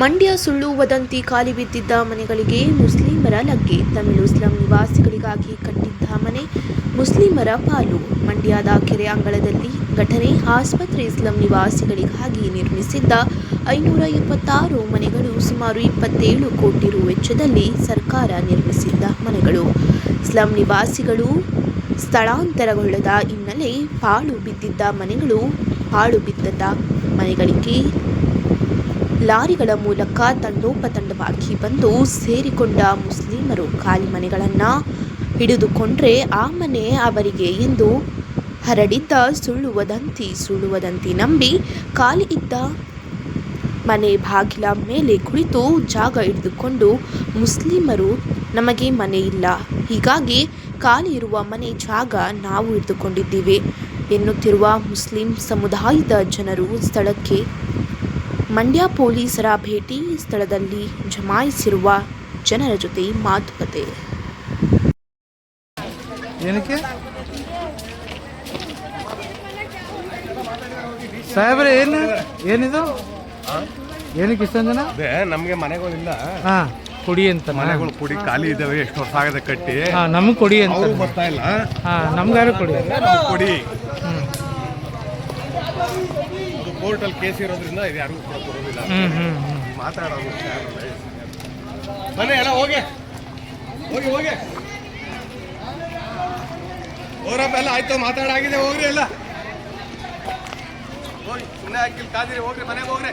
ಮಂಡ್ಯ ಸುಳ್ಳು ವದಂತಿ ಖಾಲಿ ಬಿದ್ದಿದ್ದ ಮನೆಗಳಿಗೆ ಮುಸ್ಲಿಮರ ಲಗ್ಗೆ. ತಮಿಳು ಸ್ಲಂ ನಿವಾಸಿಗಳಿಗಾಗಿ ಕಟ್ಟಿದ್ದ ಮನೆ, ಮುಸ್ಲಿಮರ ಪಾಲು. ಮಂಡ್ಯದ ಕೆರೆ ಅಂಗಳದಲ್ಲಿ ಘಟನೆ, ಆಸ್ಪತ್ರೆ ಸ್ಲಂ ನಿವಾಸಿಗಳಿಗಾಗಿ ನಿರ್ಮಿಸಿದ್ದ ಐನೂರ ಇಪ್ಪತ್ತಾರು ಮನೆಗಳು, ಸುಮಾರು ಇಪ್ಪತ್ತೇಳು ಕೋಟಿ ರು ವೆಚ್ಚದಲ್ಲಿ ಸರ್ಕಾರ ನಿರ್ಮಿಸಿದ್ದ ಮನೆಗಳು. ಸ್ಲಂ ನಿವಾಸಿಗಳು ಸ್ಥಳಾಂತರಗೊಳ್ಳದ ಹಿನ್ನೆಲೆ ಪಾಳು ಬಿದ್ದಿದ್ದ ಮನೆಗಳು, ಪಾಳು ಬಿದ್ದ ಮನೆಗಳಿಗೆ ಲಾರಿಗಳ ಮೂಲಕ ತಂಡೋಪತಂಡವಾಗಿ ಬಂದು ಸೇರಿಕೊಂಡ ಮುಸ್ಲಿಮರು ಖಾಲಿ ಮನೆಗಳನ್ನು ಹಿಡಿದುಕೊಂಡ್ರೆ ಆ ಮನೆ ಅವರಿಗೆ ಎಂದು ಹರಡಿದ್ದ ಸುಳ್ಳು ವದಂತಿ ಸುಳ್ಳು ವದಂತಿ ನಂಬಿ ಖಾಲಿ ಇದ್ದ ಮನೆ ಬಾಗಿಲ ಮೇಲೆ ಕುಳಿತು ಜಾಗ ಹಿಡಿದುಕೊಂಡು ಮುಸ್ಲಿಮರು ನಮಗೆ ಮನೆ ಇಲ್ಲ. ಹೀಗಾಗಿ ಖಾಲಿ ಇರುವ ಮನೆ ಜಾಗ ನಾವು ಹಿಡಿದುಕೊಂಡಿದ್ದೀವಿ. ಎನ್ನುತ್ತಿರುವ ಮುಸ್ಲಿಂ ಸಮುದಾಯದ ಜನರು ಸ್ಥಳಕ್ಕೆ ಮಂಡ್ಯ ಪೊಲೀಸರ ಭೇಟಿ ಸ್ಥಳದಲ್ಲಿ ಜಮಾಯಿಸಿರುವ ಜನರ ಜೊತೆ ಮಾತುಕತೆ. ಸಾಹೇಬ್ರೆ ಏನು ಏನಿದು? ಏನಕ್ಕೆ ಇಷ್ಟೊಂದು ಜನ? ಅದೇ ನಮ್ಗೆ ಮನೆಗಳಿಲ್ಲ ಹಾ. ಕೊಡಿ ಅಂತ. ಮನೆಗಳು ಕೊಡಿ ಖಾಲಿ ಇದಾವೆ ಎಷ್ಟು ವರ್ಷ ಆಗದೆ ಕಟ್ಟಿ. ಹಾ ನಮಗೆ ಕೊಡಿ ಅಂತ. ಅವರು ಬರ್ತಾ ಇಲ್ಲ. ಹಾ ನಮ್ಗಾರು ಕೊಡಿ? ನಮ್ಗ್ ಕೊಡಿ. ಕೋರ್ಟಲ್ಲಿ ಕೇಸ್ ಇರೋದ್ರಿಂದ ಇದು ಯಾರಿಗೂ ಕೂಡ ಕೊಡೋದಿಲ್ಲ. ಹ್ಮ್ ಹ್ಮ್ ಹ್ಮ್. ಮಾತಾಡೋದು ಬನ್ನಿ ಎಲ್ಲ ಹೋಗಿ. ಹೋಗಿ ಹೋಗಿ. ಹೋರಪ್ಪ ಎಲ್ಲ ಆಯ್ತು ಮಾತಾಡಾಗಿದೆ ಹೋಗ್ರಿ ಎಲ್ಲ. ಹೋಗಿ ಸುಮ್ಮನೆ ಹಾಕಿಲ್ ಕಾದಿರಿ ಹೋಗ್ರಿ ಮನೆಗೆ ಹೋಗ್ರಿ.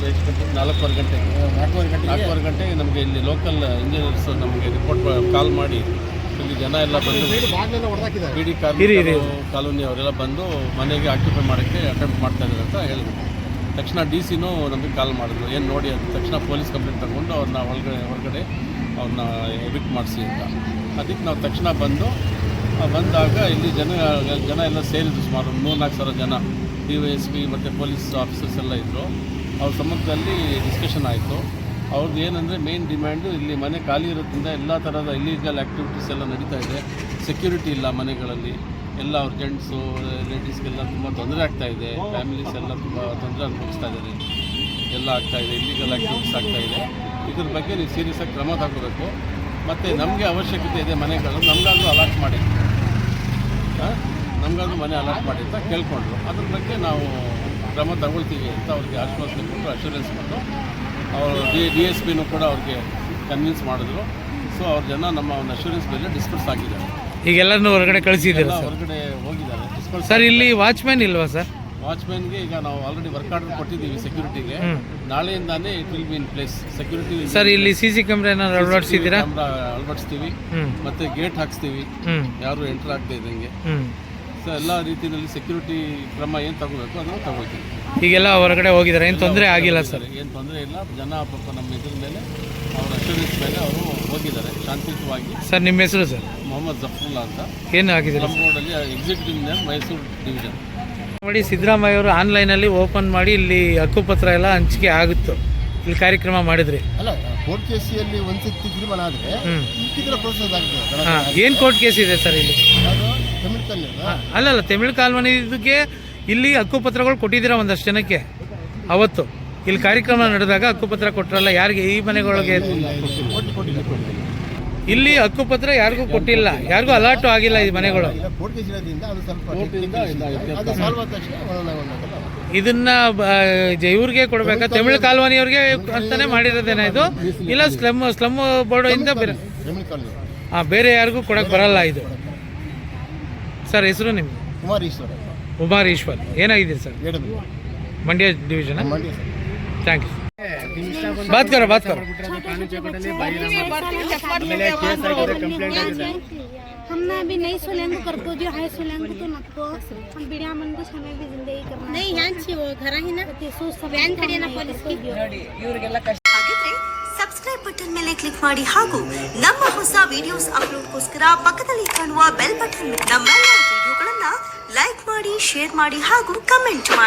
ಸುಮಾರು ಎಷ್ಟು ಗಂಟೆ ನಾಲ್ಕೂವರೆ ಗಂಟೆಗೆ. ನಾಲ್ಕೂವರೆ ಗಂಟೆ ನಾಲ್ಕೂವರೆ ಗಂಟೆಗೆ ನಮಗೆ ಇಲ್ಲಿ ಲೋಕಲ್ ಇಂಜಿನಿಯರ್ಸ್ ನಮಗೆ ರಿಪೋರ್ಟ್ ಕಾಲ್ ಮಾಡಿ. ಇಲ್ಲಿ ಜನ ಎಲ್ಲ ಬಂದು ಬಿಡಿ ಕಾರ್ಮಿಕರು ಕಾಲೋನಿ ಅವರೆಲ್ಲ ಬಂದು ಮನೆಗೆ ಆಕ್ಯುಪೈ ಮಾಡೋಕ್ಕೆ ಅಟೆಂಪ್ಟ್ ಮಾಡ್ತಾ ಇದ್ದಾರೆ ಅಂತ ಹೇಳಿದ್ರು ತಕ್ಷಣ ಡಿ ಸಿನೂ ನಮಗೆ ಕಾಲ್ ಮಾಡಿದ್ರು. ಏನು ನೋಡಿ ಅಂತ. ತಕ್ಷಣ ಪೊಲೀಸ್ ಕಂಪ್ಲೇಂಟ್ ತಗೊಂಡು ಅವ್ರನ್ನ ಒಳಗಡೆ ಹೊರಗಡೆ ಅವ್ರನ್ನ ಎವಿಕ್ಟ್ ಮಾಡಿಸಿ ಅಂತ. ಅದಕ್ಕೆ ನಾವು ತಕ್ಷಣ ಬಂದು ಬಂದಾಗ ಇಲ್ಲಿ ಜನ ಜನ ಎಲ್ಲ ಸೇರಿದ್ರು ಸುಮಾರು ಮೂರು ನಾಲ್ಕು ಸಾವಿರ ಜನ. ಡಿ ವೈ ಎಸ್ ಪಿ ಮತ್ತು ಪೊಲೀಸ್ ಆಫೀಸರ್ಸ್ ಎಲ್ಲ ಇದ್ದರು ಅವ್ರ ಸಮ್ಮುಖದಲ್ಲಿ ಡಿಸ್ಕಷನ್ ಆಯಿತು. ಅವ್ರದ್ದು ಏನಂದರೆ ಮೇನ್ ಡಿಮ್ಯಾಂಡು ಇಲ್ಲಿ ಮನೆ ಖಾಲಿ ಇರೋದ್ರಿಂದ ಎಲ್ಲ ಥರದ ಇಲ್ಲೀಗಲ್ ಆ್ಯಕ್ಟಿವಿಟೀಸ್ ಎಲ್ಲ ನಡೀತಾ ಇದೆ. ಸೆಕ್ಯೂರಿಟಿ ಇಲ್ಲ ಮನೆಗಳಲ್ಲಿ. ಎಲ್ಲ ಅವ್ರ ಜೆಂಟ್ಸು ಲೇಡೀಸ್ಗೆಲ್ಲ ತುಂಬ ತೊಂದರೆ ಆಗ್ತಾ ಇದೆ. ಫ್ಯಾಮಿಲೀಸ್ ಎಲ್ಲ ತುಂಬ ತೊಂದರೆ ಅನುಭವಿಸ್ತಾ ಇದ್ದಾರೆ. ಎಲ್ಲ ಆಗ್ತಾ ಇದೆ. ಇಲ್ಲಿಗಲ್ ಆ್ಯಕ್ಟಿವಿಟೀಸ್ ಆಗ್ತಾ ಇದೆ. ಇದ್ರ ಬಗ್ಗೆ ನೀವು ಸೀರಿಯಸ್ ಆಗಿ ಕ್ರಮ ತಗೋಬೇಕು. ಮತ್ತು ನಮಗೆ ಅವಶ್ಯಕತೆ ಇದೆ ಮನೆಗಳು ನಮಗಾದ್ರೂ ಅಲಾಟ್ ಮಾಡಿ. ನಮಗಾದ್ರೂ ಮನೆ ಅಲಾಟ್ ಮಾಡಿ ಅಂತ ಕೇಳ್ಕೊಂಡ್ರು. ಅದ್ರ ಬಗ್ಗೆ ನಾವು ಕ್ರಮ ತಗೊಳ್ತೀವಿ ಅಂತ ಅವ್ರಿಗೆ ಆಶ್ವಾಸನೆ ಕೊಟ್ಟು ಅಶ್ಯೂರೆನ್ಸ್ ಕೊಟ್ಟು ಅವರು ಡಿ ಡಿ ಎಸ್ ಪಿನೂ ಕೂಡ ಅವ್ರಿಗೆ ಕನ್ವಿನ್ಸ್ ಮಾಡಿದ್ರು. ಸೊ ಅವ್ರ ಜನ ನಮ್ಮ ಒಂದು ಅಶ್ಯೂರೆನ್ಸ್ ಮೇಲೆ ಡಿಸ್ಕಸ್ ಆಗಿದ್ದಾರೆ. ಈಗ ಎಲ್ಲರನ್ನೂ ಹೊರಗಡೆ ಕಳಿಸಿದ್ದೀರಾ ಎಲ್ಲ ಹೊರಗಡೆ ಹೋಗಿದ್ದಾರೆ. ಡಿಸ್ಕಸ್ ಸರ್ ಇಲ್ಲಿ ವಾಚ್ಮ್ಯಾನ್ ಇಲ್ವಾ ಸರ್? ವಾಚ್ಮ್ಯಾನ್ಗೆ ಈಗ ನಾವು ಆಲ್ರೆಡಿ ವರ್ಕ್ ಆರ್ಡರ್ ಕೊಟ್ಟಿದ್ದೀವಿ ಸೆಕ್ಯೂರಿಟಿಗೆ. ನಾಳೆಯಿಂದಾನೇ it will be in place security sir ಇಲ್ಲಿ ಸಿ ಸಿ ಕ್ಯಾಮ್ರಾ ಏನಾದ್ರು ಅಳವಡಿಸಿದ್ದೀರಾ? ಅಳವಡಿಸ್ತೀವಿ. ಮತ್ತೆ ಗೇಟ್ ಹಾಕ್ಸ್ತೀವಿ. ಯಾರು ಎಂಟರ್ ಆಗದೆ ಇದ್ದಂಗೆ. ಸೊ ಎಲ್ಲ ರೀತಿಯಲ್ಲಿ ಸೆಕ್ಯೂರಿಟಿ ಕ್ರಮ ಏನು ತಗೋಬೇಕು ಅದನ್ನು ತಗೋತೀವಿ. ಈಗೆಲ್ಲ ಹೊರಗಡೆ ಹೋಗಿದ್ದಾರೆ ಏನು ತೊಂದರೆ ಆಗಿಲ್ಲ ಸರ್. ಏನು ತೊಂದರೆ ಇಲ್ಲ ಜನ ಪಾಪ ನಮ್ಮ ಇದ್ರ ಮೇಲೆ ಅವ್ರ ಅಶ್ಯೂರೆನ್ಸ್ ಮೇಲೆ ಅವರು ಹೋಗಿದ್ದಾರೆ ಶಾಂತಿಯುತವಾಗಿ. ಸರ್ ನಿಮ್ಮ ಹೆಸರು ಸರ್? ಮೊಹಮ್ಮದ್ ಜಫರುಲ್ಲಾ ಅಂತ. ಏನು ಆಗಿದೆ ನಮ್ಮ ರೋಡಲ್ಲಿ ಎಕ್ಸಿಕ್ಯೂಟಿವ್ ಇಂಜಿನಿಯರ್ ಮೈಸೂರು ಡಿವಿಷನ್ ನೋಡಿ ಸಿದ್ದರಾಮಯ್ಯ ಅವರು ಆನ್ಲೈನಲ್ಲಿ ಓಪನ್ ಮಾಡಿ ಇಲ್ಲಿ ಹಕ್ಕುಪತ್ರ ಎಲ್ಲ ಹಂಚಿಕೆ ಆಗುತ್ತು. ಇಲ್ಲಿ ಕಾರ್ಯಕ್ರಮ ಮಾಡಿದ್ರಿ? ಅಲ್ಲ ಕೋರ್ಟ್ ಕೇಸಿಯಲ್ಲಿ ಒಂದ್ಸತಿ ತೀರ್ಮಾನ ಆದರೆ ಹ್ಮ್. ಪ್ರೋಸೆಸ್ ಆಗ್ತದೆ. ಹಾಂ ಏನು ಕೋರ್ಟ್ ಕೇಸ್ ಇದೆ ಸರ್ ಇಲ್ಲಿ? ಅದು ತಮಿಳ್ಕಲ್ಲಿ ಅಲ್ಲ? ಅಲ್ಲಲ್ಲ ತಮಿಳು ಕಾಲ್ವನಿ ಇದಕ್ಕೆ ಇಲ್ಲಿ ಹಕ್ಕುಪತ್ರಗಳು ಕೊಟ್ಟಿದ್ದೀರಾ ಒಂದಷ್ಟು ಜನಕ್ಕೆ? ಅವತ್ತು. ಇಲ್ಲಿ ಕಾರ್ಯಕ್ರಮ ನಡೆದಾಗ ಹಕ್ಕುಪತ್ರ ಕೊಟ್ಟರಲ್ಲ ಯಾರಿಗೆ ಈ ಮನೆಗಳಿಗೆ? ಕೊಟ್ಟಿಲ್ಲ ಇಲ್ಲಿ ಹಕ್ಕುಪತ್ರ ಯಾರಿಗೂ ಕೊಟ್ಟಿಲ್ಲ ಯಾರಿಗೂ ಅಲರ್ಟ್ ಆಗಿಲ್ಲ ಈ ಮನೆಗಳು. ಕೋರ್ಟ್ ಕೇಸ್ ಇರೋದ್ರಿಂದ ಅದು ಸ್ವಲ್ಪ ಕೋರ್ಟಿಂದ ಇಲ್ಲ, ಅದು ಸಾಲ್ವ್ ಆದ ತಕ್ಷಣ ಒಂದೊಂದಾಗಿ ಒಂದೊಂದಾಗಲ್ಲ. ಇದನ್ನ ಇವ್ರಿಗೆ ಕೊಡ್ಬೇಕ? ತಮಿಳ್ ಕಾಲ್ವಾನಿಯವ್ರಿಗೆ ಅಂತಾನೆ ಮಾಡಿರೋದೇನ ಇದು? ಇಲ್ಲ ಸ್ಲಮ್ ಸ್ಲಮ್ ಬೋರ್ಡ್ ಇಂದ ಬೇರೆ ಹಾಂ ಬೇರೆ ಯಾರಿಗೂ ಕೊಡಕ್ಕೆ ಬರಲ್ಲ ಇದು. ಸರ್ ಹೆಸರು ನಿಮ್ಗೆ ಉಮಾರೀಶ್ವರ್. ಈಶ್ವರ್ ಏನಾಗಿದೆ sir? Mandya division thank you बात करो बात करो हमने अभी नहीं सुनेंगे करको जो है सुनेंगे तो नको हम बिना मन को हमें भी जिंदगी करना नहीं यांची वो घर ही ना सोच सब बैंक करिए ना पुलिस की ಹಾಗಿದ್ರೆ ಸಬ್ಸ್ಕ್ರೈಬ್ ಬಟನ್ ಮೇಲೆ ಕ್ಲಿಕ್ ಮಾಡಿ ಹಾಗೂ ನಮ್ಮ ಹೊಸ ವಿಡಿಯೋಸ್ ಅಪ್ಲೋಡ್ಗೋಸ್ಕರ ಪಕ್ಕದಲ್ಲಿ ಕಾಣುವ ಬೆಲ್ ಬಟನ್ ನಮ್ಮೆಲ್ಲ ವಿಡಿಯೋಗಳನ್ನ ಲೈಕ್ ಮಾಡಿ ಶೇರ್ ಮಾಡಿ ಹಾಗೂ ಕಮೆಂಟ್ ಮಾಡಿ